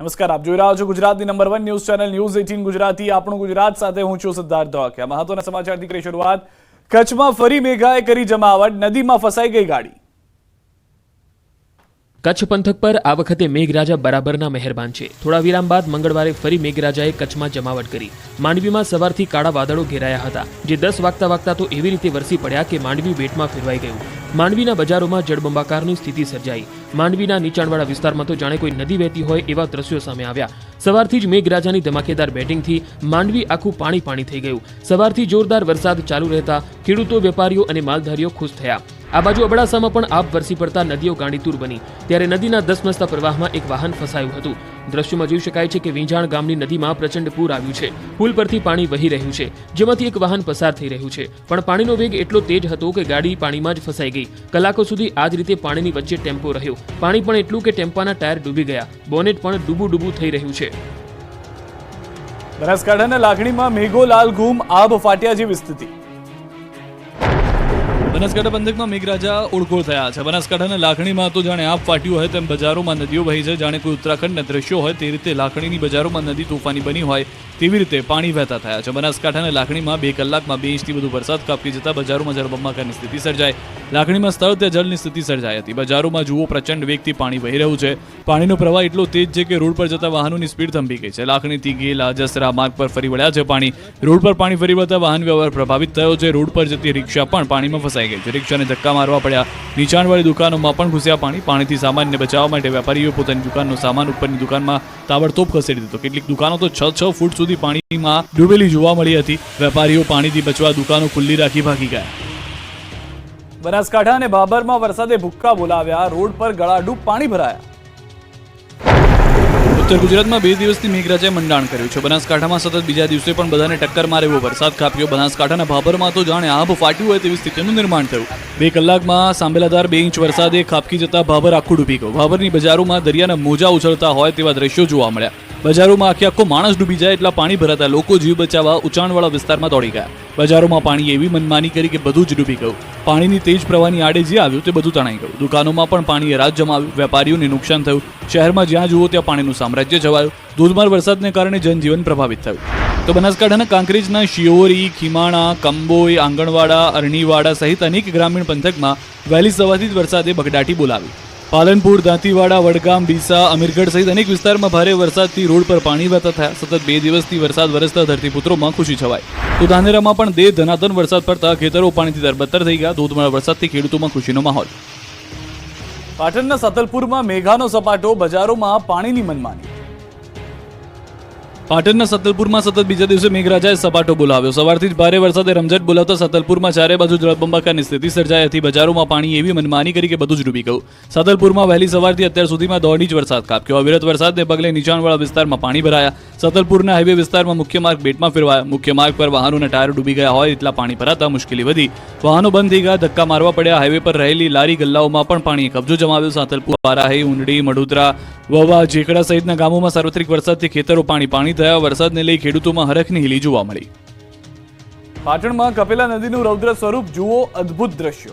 નમસ્કાર, આપ જોઈ રહ્યા છો ગુજરાતની number one news channel news eighteen Gujarati. આપણું ગુજરાત સાથે હું છું સિદ્ધાર્થ ધોકિયા મહત્વના સમાચારથી કરી શરૂઆત. કચ્છમાં ફરી મેઘાએ કરી જમાવટ. નદીમાં ફસાઈ ગઈ ગાડી. કચ્છ પંથક પર આ વખતે મેઘરાજા બરાબરના મહેરબાન છે. થોડા વિરામ બાદ મંગળવારે ફરી મેઘરાજાએ કચ્છમાં જમાવટ કરી. માંડવીમાં સવારથી કાળા વાદળો ઘેરાયા હતા, જે દસ વાગતા વાગતા તો એવી રીતે વરસી પડ્યા કે માંડવી બેટમાં ફેરવાઈ ગયું. માંડવીના બજારોમાં જળબંબાકારની સ્થિતિ સર્જાઈ. માંડવીના નીચાણવાળા વિસ્તારમાં તો જાણે કોઈ નદી વહેતી હોય એવા દ્રશ્યો સામે આવ્યા. સવારથી જ મેઘરાજાની ધમાકેદાર બેટિંગથી માંડવી આખું પાણી પાણી થઈ ગયું. સવારથી જોરદાર વરસાદ ચાલુ રહેતા ખેડૂતો, વેપારીઓ અને માલધારીઓ ખુશ થયા. આ બાજુ અબડાસામાં પણ આપ વરસી પડતા નદીઓ ગાંડીતુર બની. ત્યારે નદીના ધસમસતા પ્રવાહમાં એક વાહન ફસાયું હતું. દ્રશ્યોમાં જોઈ શકાય છે કે વીંઝાણ ગામની નદીમાં પ્રચંડ પૂર આવ્યું છે. પુલ પરથી પાણી વહી રહ્યું છે. જેમાંથી એક વાહન પસાર થઈ રહ્યું છે. પણ પાણીનો વેગ એટલો તેજ હતો કે ગાડી પાણીમાં જ ફસાઈ ગઈ. કલાકો સુધી આ જ રીતે પાણીની વચ્ચે ટેમ્પો રહ્યો. પાણી પણ એટલું કે ટેમ્પાના ટાયર ડૂબી ગયા. બોનેટ પણ ડૂબું ડૂબું થઈ રહ્યું છે. બનાસકાંઠાના લાગણીમાં મેઘો લાલ ઘૂમ આબ ફાટ્યા જેવી સ્થિતિ. બનાસકાંઠા પંથકમાં મેઘરાજા ઓળખોળ થયા છે. બનાસકાંઠાના લાખણીમાં તો જાણે આપ ફાટ્યું હોય તેમ બજારોમાં નદીઓ વહી છે. જાણે કોઈ ઉત્તરાખંડના દ્રશ્યો હોય તે રીતે લાખણીની બજારોમાં નદી તોફાની બની હોય તેવી રીતે પાણી વહેતા થયા છે. બનાસકાંઠાના લાખણીમાં બે કલાકમાં બે ઇંચથી વધુ વરસાદ કાપી જતા બજારોમાં જળબંબાકારની સ્થિતિ સર્જાય લાખણીમાં સ્થળ તે જળની સ્થિતિ સર્જાઈ હતી. બજારોમાં જુઓ પ્રચંડ વેગથી પાણી વહી રહ્યું છે. પાણીનો પ્રવાહ એટલો તેજ છે કે રોડ પર જતા વાહનોની સ્પીડ થંભી ગઈ છે. લાખણીથી ગેલા જસરા માર્ગ પર ફરી વળ્યા છે પાણી. રોડ પર પાણી ફરી વળતા વાહન વ્યવહાર પ્રભાવિત થયો છે. રોડ પર જતી રિક્ષા પણ પાણીમાં ફસાઈ ગઈ છે રિક્ષાને ધક્કા મારવા પડ્યા. નીચાણવાળી દુકાનોમાં પણ ઘૂસ્યા પાણી. પાણીથી સામાનને બચાવવા માટે વેપારીઓ પોતાની દુકાનનો સામાન ઉપરની દુકાનમાં તાબડતોબ ખસેડી દીધો. કેટલીક દુકાનો તો છ છ ફૂટ સુધી પાણીમાં ડૂબેલી જોવા મળી હતી. વેપારીઓ પાણીથી બચવા દુકાનો ખુલ્લી રાખી ભાગી ગયા. બનાસકાંઠા અને બાબરમાં વરસાદે ભૂક્કા બોલાવ્યા. રોડ પર ગળાડૂબ પાણી ભરાયા. ઉત્તર ગુજરાતમાં બે દિવસથી મેઘરાજાએ મંડાણ કર્યું છે. બનાસકાંઠામાં સતત બીજા દિવસે પણ બધાને ટક્કર મારે એવો વરસાદ ખાપ્યો. બનાસકાંઠાના ભાભરમાં તો જાણે આભ ફાટ્યું હોય તેવી સ્થિતિનું નિર્માણ થયું. બે કલાકમાં સાંભેલાદાર બે ઇંચ વરસાદે ખાબકી જતા ભાભર આખું ડૂબી ગયું. ભાભરની બજારોમાં દરિયાના મોજા ઉછળતા હોય તેવા દ્રશ્યો જોવા મળ્યા. બજારોમાં આખે આખો માણસ ડૂબી જાય એટલા પાણી ભરાતા લોકો જીવ બચાવવા ઉંચાણવાળા વિસ્તારમાં દોડી ગયા. બજારોમાં પાણી એવી મનમાની કરી કે બધું જ ડૂબી ગયું. પાણીની તેજ પ્રવાહની આડે જે આવ્યું તે બધું તણાઈ ગયું. દુકાનોમાં પણ પાણીએ રાત જમાવ્યું વેપારીઓને નુકસાન થયું. શહેરમાં જ્યાં જુઓ ત્યાં પાણીનું સામ્રાજ્ય જવાયું. ધોધમાર વરસાદને કારણે જનજીવન પ્રભાવિત થયું. તો બનાસકાંઠાના કાંકરેજના શિયોરી, ખીમાણા, કંબોઈ, આંગણવાડા, અરણીવાડા સહિત અનેક ગ્રામીણ પંથકમાં વહેલી સવારથી જ વરસાદે બગડાટી બોલાવી. પાલનપુર, દાંતીવાડા, વડગામ, ડીસા, અમીરગઢ સહિત અનેક વિસ્તારમાં ભારે વરસાદથી રોડ પર પાણી વહેતા થયા. સતત બે દિવસથી વરસાદ વરસતા ધરતીપુત્રોમાં ખુશી છવાય તો ધાનેરામાં પણ દેહ ધનાધન વરસાદ પડતા ખેતરો પાણીથી દરબત્તર થઈ ગયા. ધોધમાર વરસાદથી ખેડૂતોમાં ખુશીનો માહોલ. પાટણના સતલપુરમાં મેઘાનો સપાટો બજારોમાં પાણીની મનમાની. પાટણના સતલપુરમાં સતત બીજા દિવસે મેઘરાજાએ સપાટો બોલાવ્યો. સવારથી જ ભારે વરસાદે રમઝટ બોલાવતા સતલપુરમાં ચારે બાજુ જળબંબાકારની સ્થિતિ સર્જાઈ હતી. બજારોમાં પાણી એવી મનમાની કરી કે બધું જ ડૂબી ગયું. સતલપુરમાં વહેલી સવારથી અત્યાર સુધીમાં દોઢ ઇંચ વરસાદ કાપ્યો અવિરત વરસાદને પગલે નીચાણવાળા વિસ્તારમાં પાણી ભરાયા. સતલપુરના હાઈવે વિસ્તારમાં મુખ્ય માર્ગ બેટમાં ફેરવાયા. મુખ્ય માર્ગ પર વાહનોના ટાયર ડૂબી ગયા હોય એટલા પાણી ભરાતા મુશ્કેલી વધી. વાહનો બંધ થઈ ગયા, ધક્કા મારવા પડ્યા. હાઈવે પર રહેલી લારી ગલ્લાઓમાં પણ પાણીએ કબજો જમાવ્યો. સાતલપુર, બારાહી ઉંડડી મડોદરા વવા જેકડા સહિતના ગામોમાં સાર્વત્રિક વરસાદથી ખેતરો પાણી પાણી થયા. વરસાદને લઈ ખેડૂતોમાં હરખની હીલી જોવા મળી. પાટણમાં કપેલા નદીનું રૌદ્ર સ્વરૂપ જુઓ, અદ્ભુત દ્રશ્યો.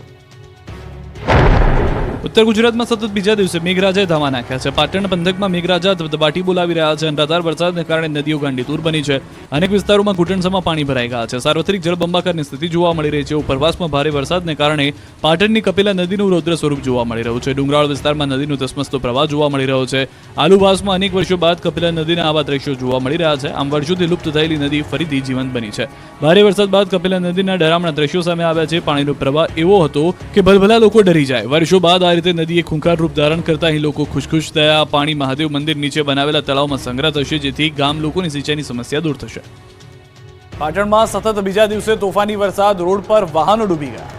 ઉત્તર ગુજરાતમાં સતત બીજા દિવસે મેઘરાજાએ ધામા નાખ્યા છે. પાટણ પંથકમાં મેઘરાજા ધબધબાટી બોલાવી રહ્યા છે અનરાધાર વરસાદને કારણે નદીઓ ગાંડીતુર બની છે. અનેક વિસ્તારોમાં ઘૂંટણસમાં પાણી ભરાઈ ગયા છે. સાર્વત્રિક જળબંબાકારની સ્થિતિ જોવા મળી રહી છે. ઉપરવાસમાં ભારે વરસાદને કારણે પાટણની કપિલા નદીનું રૌદ્ર સ્વરૂપ જોવા મળી રહ્યું છે. ડુંગરાળ વિસ્તારમાં નદીનો ધસમસતો પ્રવાહ જોવા મળી રહ્યો છે. આલુવાસમાં અનેક વર્ષો બાદ કપિલા નદીના આવા દ્રશ્યો જોવા મળી રહ્યા છે. આમ વર્ષોથી લુપ્ત થયેલી નદી ફરીથી જીવંત બની છે. ભારે વરસાદ બાદ કપિલા નદીના ડરામણા દ્રશ્યો સામે આવ્યા છે. પાણીનો પ્રવાહ એવો હતો કે ભલભલા લોકો ડરી જાય. વર્ષો બાદ આ રીતે નદીએ ખૂંખાર રૂપ ધારણ કરતા અહીં લોકો ખુશખુશ થયા. પાણી મહાદેવ મંદિર નીચે બનાવેલા તળાવમાં સંગ્રહ થશે, જેથી ગામ લોકોની સિંચાઈની સમસ્યા દૂર થશે. પાટણમાં સતત બીજા દિવસે તોફાની વરસાદ, રોડ પર વાહનો ડૂબી ગયા.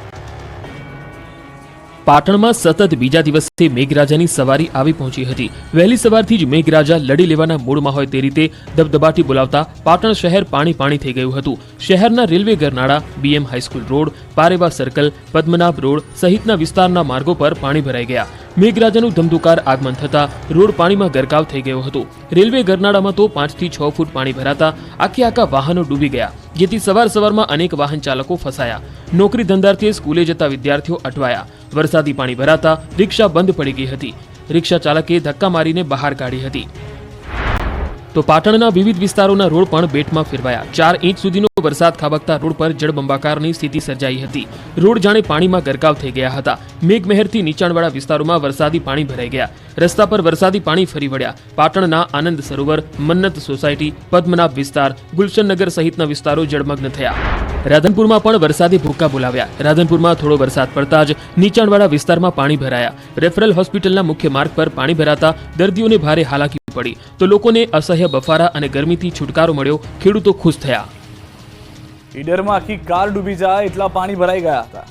પાટણમાં સતત બીજા દિવસથી મેઘરાજાની સવારી આવી પહોંચી હતી. વહેલી સવારથી જ મેઘરાજા લડી લેવાના મૂડમાં હોય તે રીતે ધબધબાટી બોલાવતા પાટણ શહેર પાણી પાણી થઈ ગયું હતું. શહેરના railway ગરનાળા BM high school road Pareva circle Padmanabh road સહિતના વિસ્તારના માર્ગો પર પાણી ભરાઈ ગયા. મેઘરાજાનું ધમધુકાર આગમન થતા રોડ પાણીમાં ગરકાવ થઈ ગયો હતો. રેલવે ગરનાળામાં તો પાંચથી છ ફૂટ પાણી ભરાતા આખે આખા વાહનો ડૂબી ગયા, જેથી સવાર સવારમાં અનેક વાહન ચાલકો ફસાયા. નોકરી ધંધાર્થે સ્કૂલે જતા વિદ્યાર્થીઓ અટવાયા. વરસાદી પાણી ભરાતા રિક્ષા બંધ પડી ગઈ હતી. રિક્ષા ચાલકે ધક્કા મારીને બહાર કાઢી હતી. તો પાટણના વિવિધ વિસ્તારોના રોડ પણ બેટમાં ફેરવાયા. ચાર ઇંચ સુધીનો વરસાદ ખાબકતા રોડ પર જળબંબાકારની સ્થિતિ સર્જાઈ હતી. રોડ જાણે પાણીમાં ગરકાવ થઈ ગયા હતા. મેઘમહેરથી નીચાણવાળા વિસ્તારોમાં વરસાદી પાણી ભરાઈ ગયા. રસ્તા પર વરસાદી પાણી ફરી વળ્યા. પાટણના આનંદ સરોવર, મન્નત સોસાયટી, પદ્મનાભ વિસ્તાર, ગુલશનનગર સહિતના વિસ્તારો જળમગ્ન થયા. રાધનપુરમાં પણ વરસાદી ભૂક્કા બોલાવ્યા. રાધનપુરમાં થોડો વરસાદ પડતા જ નીચાણવાળા વિસ્તારમાં પાણી ભરાયા. રેફરલ હોસ્પિટલના મુખ્ય માર્ગ પર પાણી ભરાતા દર્દીઓને ભારે હાલાકી પડી. તો લોકોને અસહ્ય બફારા અને ગરમીથી છુટકારો મળ્યો. ખેડૂતો ખુશ થયા. ઈડરમાં આખી કાર ડૂબી જાય એટલા પાણી ભરાઈ ગયા હતા.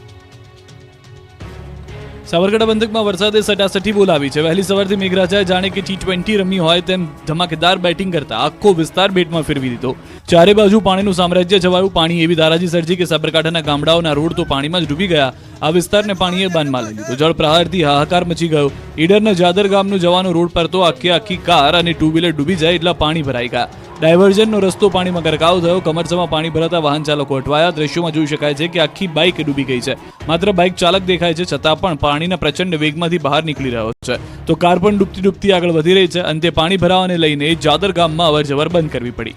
સાબરકાંઠા બંધકમાં વરસાદે સટાસટી બોલાવી છે. વહેલી સવારથી મેઘરાજાએ જાણે કે ટી ટ્વેન્ટી રમી હોય તેમ ધમાકેદાર બેટિંગ કરતા આખો વિસ્તાર બેટમાં ફેરવી દીધો. ચારે બાજુ પાણીનું સામ્રાજ્ય છવાયું પાણી એવી દારાજી સર્જી કે સાબરકાંઠાના ગામડાઓના રોડ તો પાણીમાં જ ડૂબી ગયા. આ વિસ્તારને પાણીએ બાનમાં લઈ લીધો. જળ પ્રહારથી હાહાકાર મચી ગયો. ઈડરના જાદર ગામનું જવાનો રોડ પર તો આખી આખી કાર અને ટુ વ્હીલર ડૂબી જાય એટલા પાણી ભરાઈ ગયા. ડાયવર્ઝનનો રસ્તો પાણીમાં ગરકાવ થયો. કમરસમાં પાણી ભરાતા વાહન ચાલકો અટવાયા. દ્રશ્યોમાં જોઈ શકાય છે કે આખી બાઇક ડૂબી ગઈ છે. માત્ર બાઇક ચાલક દેખાય છે, છતાં પણ પાણીના પ્રચંડ વેગમાંથી બહાર નીકળી રહ્યો છે. તો કાર પણ ડૂબતી ડૂબતી આગળ વધી રહી છે. અંતે પાણી ભરાવાને લઈને જાદર ગામમાં અવરજવર બંધ કરવી પડી.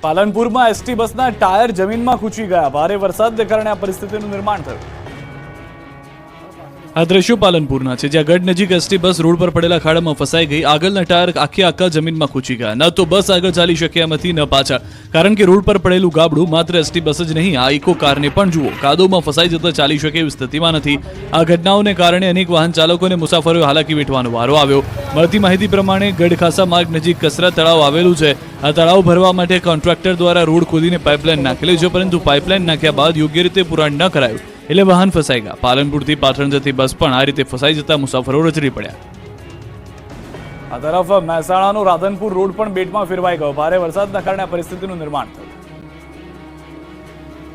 પાલનપુરમાં એસટી બસના ટાયર જમીનમાં ખૂંચી ગયા. ભારે વરસાદને કારણે આ પરિસ્થિતિનું નિર્માણ થયું. આ દ્રશ્યો પાલનપુરના છે, જ્યાં ગઢ નજીક એસટી બસ રોડ પર પડેલા ખાડામાં ફસાઈ ગઈ. આગળના ટાયર આખે આખા જમીનમાં ખૂંચી ગયા. ન તો બસ આગળ ચાલી શક્યા નથી ન પાછા. કારણ કે રોડ પર પડેલું ગાબડું માત્ર એસટી બસ જ નહીં, આ ઇકો કારને પણ જુઓ. કાદોમાં ફસાઈ જતા ચાલી શકે એવી સ્થિતિમાં નથી. આ ઘટનાઓને કારણે અનેક વાહન ચાલકો અને મુસાફરોએ હાલાકી વેઠવાનો વારો આવ્યો. મળતી માહિતી પ્રમાણે ગઢ ખાસા માર્ગ નજીક કસરા તળાવ આવેલું છે. આ તળાવ ભરવા માટે કોન્ટ્રાક્ટર દ્વારા રોડ ખોદીને પાઇપલાઇન નાખેલી છે, પરંતુ પાઇપલાઇન નાખ્યા બાદ યોગ્ય રીતે પુરાણ ન કરાયું. એટલે વાહન ફસાઈ ગયા. પાલનપુરથી પાટણ જતી બસ પણ આ રીતે ફસાઈ જતા મુસાફરો રચડી પડ્યા. આ તરફ મહેસાણાનો રાધનપુર રોડ પણ બેટમાં ફેરવાઈ ગયો. ભારે વરસાદના કારણે પરિસ્થિતિનું નિર્માણ થયું.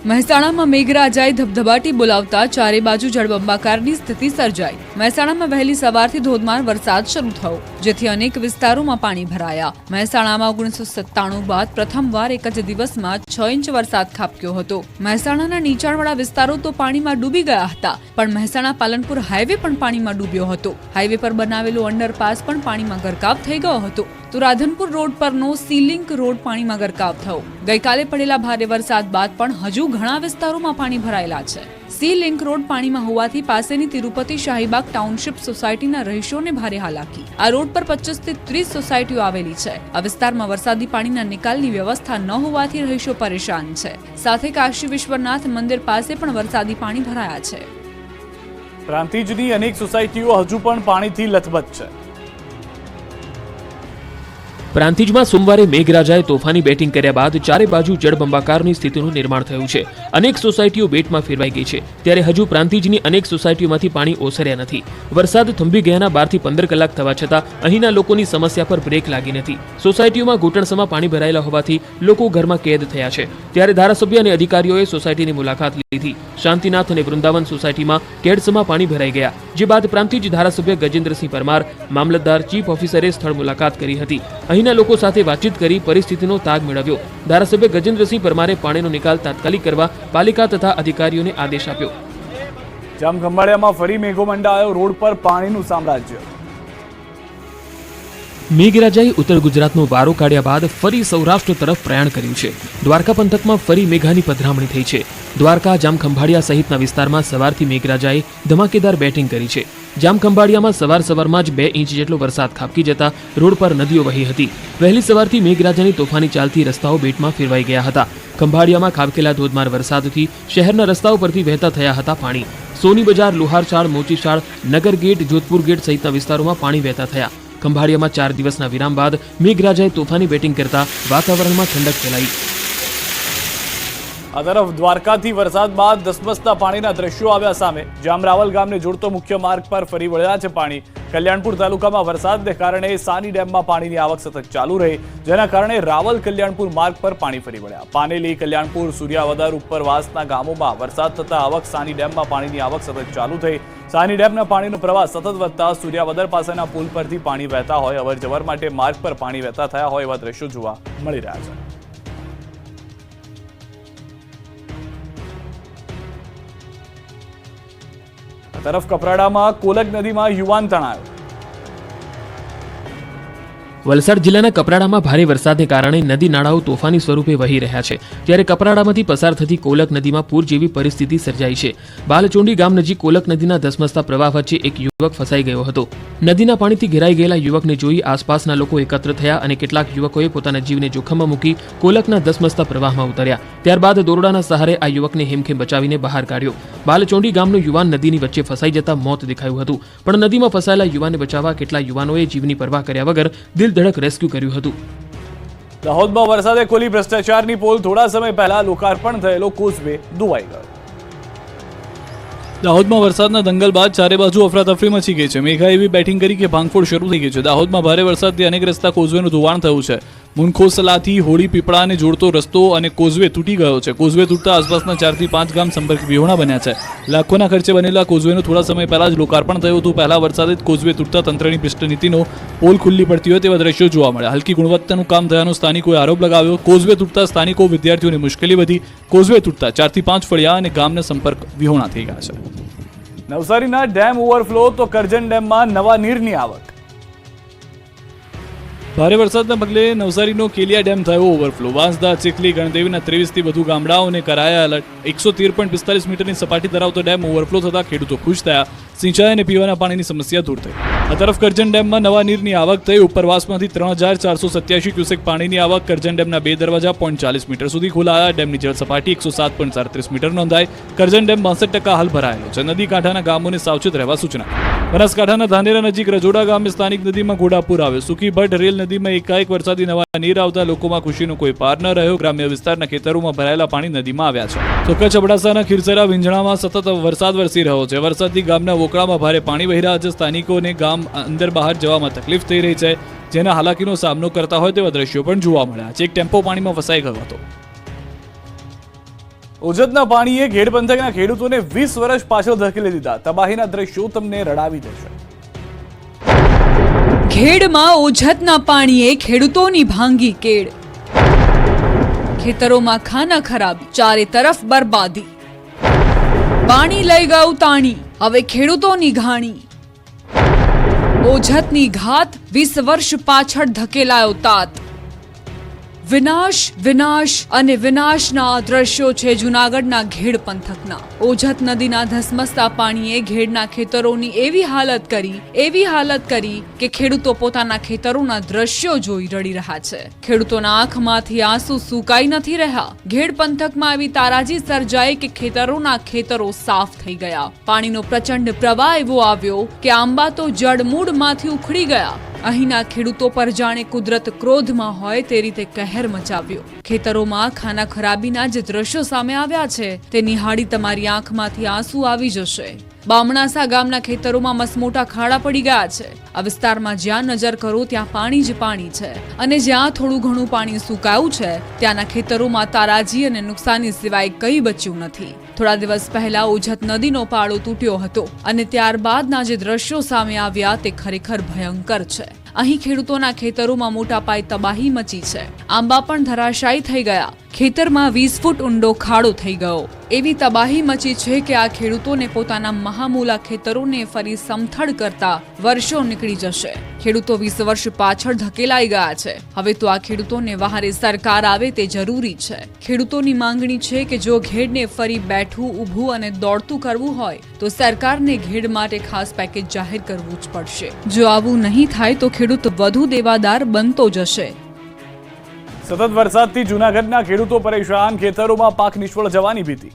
મહેસાણામાં મેઘરાજાએ ધબધબાટી બોલાવતા ચારે બાજુ જળબંબાકારની સ્થિતિ સર્જાઈ. મહેસાણામાં વહેલી સવારથી ધોધમાર વરસાદ શરૂ થયો, જેથી અનેક વિસ્તારોમાં પાણી ભરાયા. મહેસાણામાં ઓગણીસો સત્તાણું બાદ પ્રથમવાર એક જ દિવસમાં છ ઇંચ વરસાદ ખાબક્યો હતો. મહેસાણાના નીચાણવાળા વિસ્તારો તો પાણીમાં ડૂબી ગયા હતા, પણ મહેસાણા પાલનપુર હાઈવે પણ પાણીમાં ડૂબ્યો હતો. હાઈવે પર બનાવેલો અંડરપાસ પણ પાણીમાં ગરકાવ થઈ ગયો હતો. તો રાધનપુર રોડ પરનો સીલિંક રોડ પાણીમાં ગરકાવ થયો. ગઈકાલે પડેલા ભારે વરસાદ બાદ પણ હજુ ઘણા વિસ્તારોમાં પાણી ભરાયેલા છે. સી લિંક રોડ પાણીમાં હોવાથી પાસેની તિરુપતિ શાહીબાગ ટાઉનશીપ સોસાયટીના રહીશોને ભારે હાલાકી. આ રોડ પર પચીસથી ત્રીસ સોસાયટીઓ આવેલી છે. આ વિસ્તારમાં વરસાદી પાણીના નિકાલની વ્યવસ્થા ન હોવાથી રહીશો પરેશાન છે. સાથે કાશી વિશ્વનાથ મંદિર પાસે પણ વરસાદી પાણી ભરાયા છે. પ્રાંતિજની અનેક સોસાયટીઓ હજુ પણ પાણીથી લથબથ છે. પ્રાંતિજમાં સોમવારે મેઘરાજાએ તોફાની બેટિંગ કર્યા બાદ ચારે બાજુ જળબંબાકારની સ્થિતિનું નિર્માણ થયું છે. અનેક સોસાયટીઓ બેટમાં ફેરવાઈ ગઈ છે. ત્યારે હજુ પ્રાંતિજની અનેક સોસાયટીઓમાંથી પાણી ઓસર્યા નથી. વરસાદ થંભી ગયાના બારથી પંદર કલાક થવા છતાં અહીંના લોકોની સમસ્યા પર બ્રેક લાગી નથી. સોસાયટીઓમાં ઘૂંટણસમાં પાણી ભરાયેલા હોવાથી લોકો ઘરમાં કેદ થયા છે. ત્યારે ધારાસભ્ય અને અધિકારીઓએ સોસાયટીની મુલાકાત લીધી. શાંતિનાથ અને વૃંદાવન સોસાયટીમાં કેડસમાં પાણી ભરાઈ ગયા. જે બાદ પ્રાંતિજ ધારાસભ્ય ગજેન્દ્રસિંહ પરમાર, મામલતદાર, ચીફ ઓફિસરે સ્થળ મુલાકાત કરી હતી. અહીંના લોકો સાથે વાતચીત કરી પરિસ્થિતિનો તાગ મેળવ્યો. ધારાસભ્ય ગજેન્દ્રસિંહ પરમારે પાણીનો નિકાલ તાત્કાલિક કરવા પાલિકા તથા અધિકારીઓને આદેશ આપ્યો. જામખંભાળિયામાં ફરી મેઘોમંડા આવ્યો રોડ પર પાણીનું સામ્રાજ્ય. મેઘરાજાએ ઉત્તર ગુજરાતનો વારો કાઢ્યા બાદ ફરી સૌરાષ્ટ્ર તરફ પ્રયાણ કર્યું છે. દ્વારકા પંથકમાં ફરી મેઘાની પધરામણી થઈ છે. દ્વારકા જામખંભાળિયા સહિતના વિસ્તારમાં સવારથી મેઘરાજાએ ધમાકેદાર બેટિંગ કરી છે. જામખંભાળિયામાં સવાર સવારમાં જ બે ઇંચ જેટલો વરસાદ ખાબકી જતા રોડ પર નદીઓ વહી હતી. વહેલી સવારથી મેઘરાજાની તોફાની ચાલતી રસ્તાઓ બેટમાં ફેરવાઈ ગયા હતા. ખંભાળિયામાં ખાબકેલા ધોધમાર વરસાદથી શહેરના રસ્તાઓ પરથી વહેતા થયા હતા પાણી. સોની બજાર લુહારશાળ મોચીશાળ નગર ગેટ, જોધપુર ગેટ સહિતના વિસ્તારોમાં પાણી વહેતા થયા. ખંભાળિયામાં ચાર દિવસના વિરામ બાદ મેઘરાજાએ તોફાની બેટિંગ કરતા વાતાવરણમાં ઠંડક ફેલાઈ. આ તરફ દ્વારકાથી વરસાદ બાદ ધસમસતા પાણીના દ્રશ્યો આવ્યા સામે. જામરાવલ ગામને જોડતો મુખ્ય માર્ગ પર ફરી વળ્યા છે પાણી. કલ્યાણપુર તાલુકામાં વરસાદને કારણે સાની ડેમમાં પાણીની આવક સતત ચાલુ રહી, જેના કારણે રાવલ કલ્યાણપુર માર્ગ પર પાણી ફરી વળ્યા. પાનેલી, કલ્યાણપુર, સૂર્યાવદર ઉપરવાસના ગામોમાં વરસાદ થતા આવક સાની ડેમમાં પાણીની આવક સતત ચાલુ થઈ. સાની ડેમના પાણીનો પ્રવાહ સતત વધતા સૂર્યાવદર પાસેના પુલ પરથી પાણી વહેતા હોય, અવરજવર માટે માર્ગ પર પાણી વહેતા થયા હોય એવા દ્રશ્યો જોવા મળી રહ્યા છે. તરફ કપરાડામાં કોલક નદીમાં યુવાન તણાયો. વલસાડ જિલ્લાના કપરાડામાં ભારે વરસાદને કારણે નદી નાળાઓ તોફાની સ્વરૂપે વહી રહ્યા છે. ત્યારે કપરાડામાંથી પસાર થતી કોલક નદીમાં પૂર જેવી પરિસ્થિતિ સર્જાઈ છે. બાલચોંડી ગામ નજીક કોલક નદીના ધસમસતા પ્રવાહ વચ્ચે એક યુવક ફસાઈ ગયો હતો. નદીના પાણીથી ઘેરાઈ ગયેલા યુવકને જોઈ આસપાસના લોકો એકત્ર થયા અને કેટલાક યુવકોએ પોતાના જીવને જોખમમાં મૂકી કોલકના ધસમસતા પ્રવાહમાં ઉતર્યા. ત્યારબાદ દોરડાના સહારે આ યુવકને હેમખેમ બચાવીને બહાર કાઢ્યો. બાલચોંડી ગામનો યુવાન નદીની વચ્ચે ફસાઈ જતા મોત દેખાયું હતું. પણ નદીમાં ફસાયેલા યુવાનને બચાવવા કેટલા યુવાનોએ જીવની પરવા કર્યા વગર દિલધડક રેસ્ક્યુ કર્યું હતું. દાહોદમાં વરસાદે ખોલી ભ્રષ્ટાચારની પોલ થોડા સમય પહેલા લોકાર્પણ થયેલો કોઝવે ધોવાઈ ગયો. દાહોદમાં વરસાદના દંગલ બાદ ચારે બાજુ અફરાતફરી મચી ગઈ છે. મેઘા એવી બેટિંગ કરી કે ભાંગફોડ શરૂ થઈ ગઈ છે. દાહોદમાં ભારે વરસાદથી અનેક રસ્તા કોઝવેનું ધોવાણ થયું છે. મુનખોસલાથી હોળી પીપળાને જોડતો રસ્તો અને કોઝવે તૂટી ગયો છે. કોઝવે તૂટતા આસપાસના ચારથી પાંચ ગામ સંપર્ક વિહોણા બન્યા છે. લાખોના ખર્ચે બનેલા કોઝવેનું થોડા સમય પહેલા જ લોકાર્પણ થયું હતું. પહેલા વરસાદે જ કોઝવે તૂટતા તંત્રની ભ્રષ્ટ નીતિનો પોલ ખુલ્લી પડતી હોય તેવા દ્રશ્યો જોવા મળ્યા. હલકી ગુણવત્તાનું કામ થયાનો સ્થાનિકોએ આરોપ લગાવ્યો. કોઝવે તૂટતા સ્થાનિકો વિદ્યાર્થીઓને મુશ્કેલી વધી. કોઝવે તૂટતા ચારથી પાંચ ફળિયા અને ગામના સંપર્ક વિહોણા થઈ ગયા છે. નવસારીના ડેમ ઓવરફ્લો તો કરજણ ડેમમાં નવા નીરની આવક. ભારે વરસાદના પગલે નવસારીનો કેલિયા ડેમ થયો ઓવરફ્લો. વાંસદા, ચીખલી, ગણદેવીના ત્રેવીસથી વધુ ગામડાઓને કરાયા એલર્ટ એકસો તેર પોઈન્ટ પિસ્તાલીસ મીટરની સપાટી ધરાવતો ડેમ ઓવરફ્લો થતા ખેડૂતો ખુશ થયા. સિંચાઈ અને પીવાના પાણીની સમસ્યા દૂર થઈ. આ તરફ કરજણ ડેમમાં નવા નીરની આવક થઈ. ઉપરવાસમાંથી ત્રણ હજાર ચારસો સત્યાસી ક્યુસેક પાણીની આવક. કરજણ ડેમના બે દરવાજા પોઈન્ટ ચાલીસ મીટર સુધી ખોલાયા. ડેમની જળ સપાટી એકસો સાત પોઈન્ટ સાડત્રીસ મીટર નોંધાઈ કરજણ ડેમ બાસઠ ટકા હાલ ભરાયેલો છે. નદી કાંઠાના ગામોને સાવચેત રહેવા સૂચના. બનાસકાંઠાના ધાનેરા નજીક રજોડા ગામે સ્થાનિક નદીમાં ઘોડાપુર આવ્યો સુખી ભટ્ટ રેલ નદીમાં એકાએક વરસાદી નવા નીર આવતા લોકોમાં ખુશીનો કોઈ પાર ન રહ્યો. ગ્રામ્ય વિસ્તારના ખેતરોમાં ભરાયેલા પાણી નદીમાં આવ્યા છે. તો કચ્છ, અબડાસાના ખીરસરા, વિંજણામાં સતત વરસાદ વરસી રહ્યો છે. વરસાદથી ગામના વોકળામાં ભારે પાણી વહી રહ્યા છે. સ્થાનિકોને ગામ અંદર બહાર જવામાં તકલીફ થઈ રહી છે. જેના હાલાકીનો સામનો કરતા હોય તેવા દ્રશ્યો પણ જોવા મળ્યા છે. એક ટેમ્પો પાણીમાં ફસાઈ ગયો હતો. ઉજતના પાણીએ ઘેડ પંથકના ખેડૂતોને વીસ વર્ષ પાછળ ધકેલી દીધા. તબાહીના દ્રશ્યો તમને રડાવી દેશે. ખેડમાં ઓજતના પાણીએ ખેડૂતોની ભાંગી કેડ ખેતરોમાં ખાના ખરાબ, ચારે તરફ બરબાદી. પાણી લઈ ગયું તાણી, હવે ખેડૂતોની ઘાણી. ઓજતની ઘાત વીસ વર્ષ પાછળ ધકેલાયો તાત. વિનાશ વિનાશ અને વિનાશના દ્રશ્યો છે જૂનાગઢના ઘેડ પંથકના. ઓઝત નદીના ધસમસતા પાણીએ ઘેડના ખેતરોની એવી હાલત કરી, એવી હાલત કરી કે ખેડૂતો પોતાના ખેતરોના દ્રશ્યો જોઈ રડી રહ્યા છે. ખેડૂતોના આંખમાંથી આંસુ સુકાઈ નથી રહ્યા. ઘેડ પંથકમાં એવી તારાજી સર્જાઈ કે ખેતરોના ખેતરો સાફ થઈ ગયા. પાણીનો પ્રચંડ પ્રવાહ એવો આવ્યો કે આંબા તો જડમૂળમાંથી ઉખડી ગયા. અહીંના ખેડૂતો પર જાણે કુદરત ક્રોધમાં હોય તે રીતે કહેર મચાવ્યો. ખેતરોમાં ખાના ખરાબીના જે દ્રશ્યો સામે આવ્યા છે, તે નિહાળી તમારી આંખમાંથી આંસુ આવી જશે. બામણાસા ગામના ખેતરોમાં મસમોટા ખાડા પડી ગયા છે. આ વિસ્તારમાં જ્યાં નજર કરો, ત્યાં પાણી જ પાણી છે. અને જ્યાં થોડું ઘણું પાણી સુકાયું છે, ત્યાંના ખેતરોમાં તારાજી અને નુકસાની સિવાય કંઈ બચ્યું નથી. થોડા દિવસ પહેલા ઉજત નદીનો પાળો તૂટ્યો હતો અને ત્યારબાદના જે દ્રશ્યો સામે આવ્યા તે ખરેખર ભયંકર છે. અહીં ખેડૂતોના ખેતરોમાં મોટા પાયે તબાહી મચી છે. આંબા પણ ધરાશાયી થઈ ગયા. ખેતરમાં વીસ ફૂટ ઊંડો ખાડો થઈ ગયો. એવી તબાહી મચી છે કે આ ખેડૂતોને પોતાના મહામૂલા ખેતરોને ફરી સમથળ કરતા વર્ષો નીકળી જશે. ખેડૂતો વીસ વર્ષ પાછળ ધકેલાઈ ગયા છે. હવે તો આ ખેડૂતોને વહારે સરકાર આવે તે જરૂરી છે. ખેડૂતોની માંગણી છે કે જો ઘેડને ફરી બેઠું, ઊભું અને દોડતું કરવું હોય, તો સરકારને ઘેડ માટે ખાસ પેકેજ જાહેર કરવું જ પડશે. જો આવું નહીં થાય તો ખેડૂત વધુ દેવાદાર બનતો જશે. સતત વરસાદથી જૂનાગઢના ખેડૂતો પરેશાન. ખેતરોમાં પાક નિષ્ફળ જવાની ભીતિ.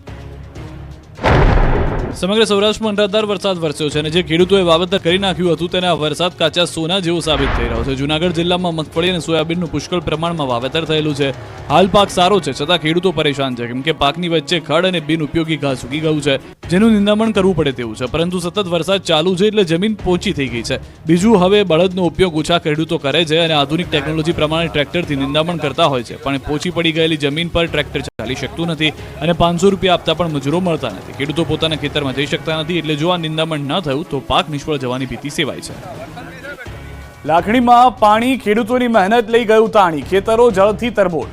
સમગ્ર સૌરાષ્ટ્રમાં અનરાધાર વરસાદ વરસ્યો છે અને જે ખેડૂતોએ વાવેતર કરી નાખ્યું હતું તેને આ વરસાદ કાચા સોના જેવો સાબિત થઈ રહ્યો છે. જૂનાગઢ જિલ્લામાં મગફળી અને સોયાબીનનું પુષ્કળ પ્રમાણમાં વાવેતર થયેલું છે. હાલ પાક સારો છે છતાં ખેડૂતો પરેશાન છે કેમ કે પાકની વચ્ચે ખડ અને બિન ઉપયોગી ઘાસ ઉગી ગયું છે. જેનું નિંદામણ કરવું પડે તેવું છે, પરંતુ સતત વરસાદ ચાલુ છે એટલે જમીન પોચી થઈ ગઈ છે. બીજું હવે બળદનો ઉપયોગ ઓછા ખેડૂતો કરે છે અને આધુનિક ટેકનોલોજી પ્રમાણે ટ્રેક્ટરથી નિંદામણ કરતા હોય છે, પણ પોચી પડી ગયેલી જમીન પર ટ્રેક્ટર ચાલી શકતું નથી અને પાંચસો રૂપિયા આપતા પણ મજૂરો મળતા નથી. ખેડૂતો પોતાના ખેતરમાં જઈ શકતા નથી એટલે જો આ નિંદામણ ન થયું, તો પાક નિષ્ફળ જવાની ભીતિ સેવાય છે. લાખણીમાં પાણી ખેડૂતોની મહેનત લઈ ગયું તાણી. ખેતરો જળથી તરબોળ.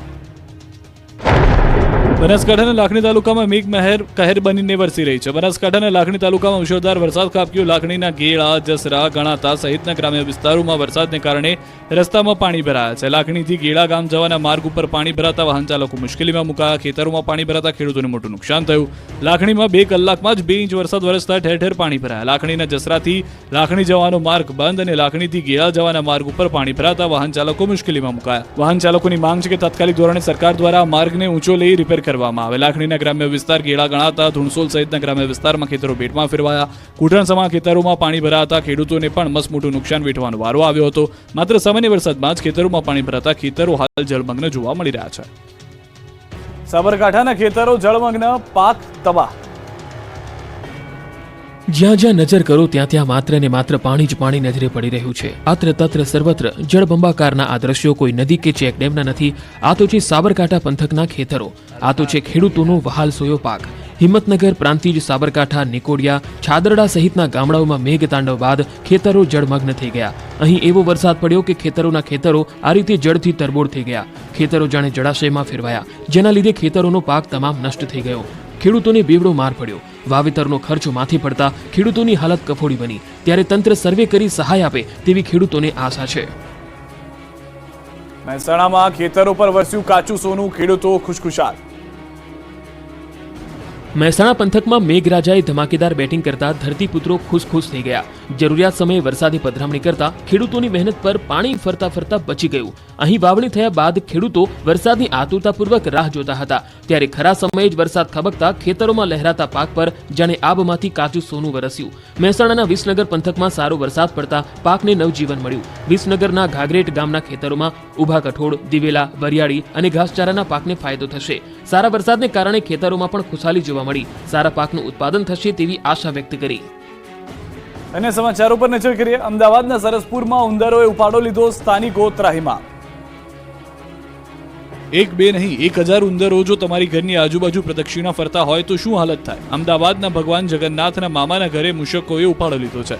બનાસકાંઠાના લાખણી તાલુકામાં મેઘ મહેર કહેર બનીને વરસી રહી છે. બનાસકાંઠાના લાખણી તાલુકામાં મુશળધાર વરસાદ ખાબક્યો. લાખણીના ગેળા, જસરા, ગણાતા સહિતના ગ્રામ્ય વિસ્તારોમાં વરસાદને કારણે રસ્તામાં પાણી ભરાયા છે. લાખણીથી ગેળા ગામ જવાના માર્ગ ઉપર પાણી ભરાતા વાહન ચાલકો મુશ્કેલીમાં મુકાયા. ખેતરોમાં પાણી ભરાતા ખેડૂતોને મોટું નુકસાન થયું. લાખણીમાં બે કલાકમાં જ બે ઇંચ વરસાદ વરસતા ઠેર ઠેર પાણી ભરાયા. લાખણીના જસરાથી લાખણી જવાનો માર્ગ બંધ અને લાખણીથી ગેળા જવાના માર્ગ ઉપર પાણી ભરાતા વાહન ચાલકો મુશ્કેલીમાં મુકાયા. વાહન ચાલકોની માંગ છે કે તાત્કાલિક ધોરણે સરકાર દ્વારા માર્ગને ઊંચો લઈ રિપેર કરવામાં આવે. લાખણીના ગ્રામ્ય વિસ્તાર ગેળા ગણાતા, ધુણસોલ સહિતના ગ્રામ્ય વિસ્તારમાં ખેતરો ભેટમાં ફેરવાયા. કુટણ સમા ખેતરોમાં પાણી ભરાતા ખેડૂતોને પણ મસમોટું નુકસાન વેઠવાનો વારો આવ્યો હતો. માત્ર સામાન્ય વરસાદમાં જ ખેતરોમાં પાણી ભરાતા ખેતરો હાલ જળમગ્ન જોવા મળી રહ્યા છે. સાબરકાંઠાના ખેતરો જળમગ્ન, પાક તબાહ જ્યાં જ્યાં નજર કરો ત્યાં ત્યાં માત્ર ને માત્ર પાણી જ પાણી નજરે પડી રહ્યું છે. આત્ર તત્ર સર્વત્ર જળબંબાકારના આ દ્રશ્યો કોઈ નદી કે ચેકડેમના નથી. આ તો છે સાબરકાંઠા પંથકના ખેતરો. આ તો છે ખેડૂતોનો વહાલ સોયો પાક. હિંમતનગર પ્રાંતિજ સાબરકાંઠા, નિકોડિયા, છાદરડા સહિતના ગામડાઓમાં મેઘતાંડવ બાદ ખેતરો જળમગ્ન થઈ ગયા. અહીં એવો વરસાદ પડ્યો કે ખેતરોના ખેતરો આ રીતે જળથી તરબોળ થઈ ગયા. ખેતરો જાણે જળાશયમાં ફેરવાયા. જેના લીધે ખેતરોનો પાક તમામ નષ્ટ થઈ ગયો. ખેડૂતોને બેવડો માર પડ્યો. વાવેતરનો ખર્ચ માથે પડતા ખેડૂતોની હાલત કફોડી બની. ત્યારે તંત્ર સર્વે કરી સહાય આપે તેવી ખેડૂતોને આશા છે. મહેસાણામાં ખેતરો પર વરસ્યું કાચું સોનું, ખેડૂતો ખુશખુશાલ. મહેસાણા પંથકમાં મેઘરાજાએ ધમાકેદાર બેટિંગ કરતા ધરતીપુત્રો ખુશ થઈ ગયા. જરૂરિયાત સમયે વરસાદી પધરામણી કરતા ખેડૂતોની મહેનત પર પાણી ફરતા ફરતા બચી ગયું. અહીં વાવણી થયા બાદ ખેડૂતો વરસાદની આતુરતાપૂર્વક રાહ જોતા હતા. ત્યારે ખરા સમયે જ વરસાદ ખબકતા ખેતરોમાં લહેરાતા પાક પર જાણે આબમાંથી કાચું સોનું વરસ્યું. મહેસાણાના વિસનગર પંથકમાં સારો વરસાદ પડતા પાકને નવજીવન મળ્યું. વિસનગરના ઘાઘરેટ ગામના ખેતરોમાં ઊભા કઠોળ, દિવેલા, વરિયાળી અને ઘાસચારાના પાકને ફાયદો થશે. સારા વરસાદને કારણે ખેતરોમાં પણ ખુશાલી જોવા મળી. સારા પાકનું ઉત્પાદન થશે તેવી આશા વ્યક્ત કરી. અને સમાચાર ઉપર નજર કરીએ. અમદાવાદના સરસપુરમાં ઉંદરોએ ઉપાડો લીધો સ્થાનિકો ત્રાહીમાં એક બે નહીં એક હજાર ઉંદરો જો તમારી ઘરની આજુબાજુ પ્રદક્ષિણા ફરતા હોય તો શું હાલત થાય? અમદાવાદના ભગવાન જગન્નાથના મામાના ઘરે મુશકોએ ઉપાડો લીધો છે.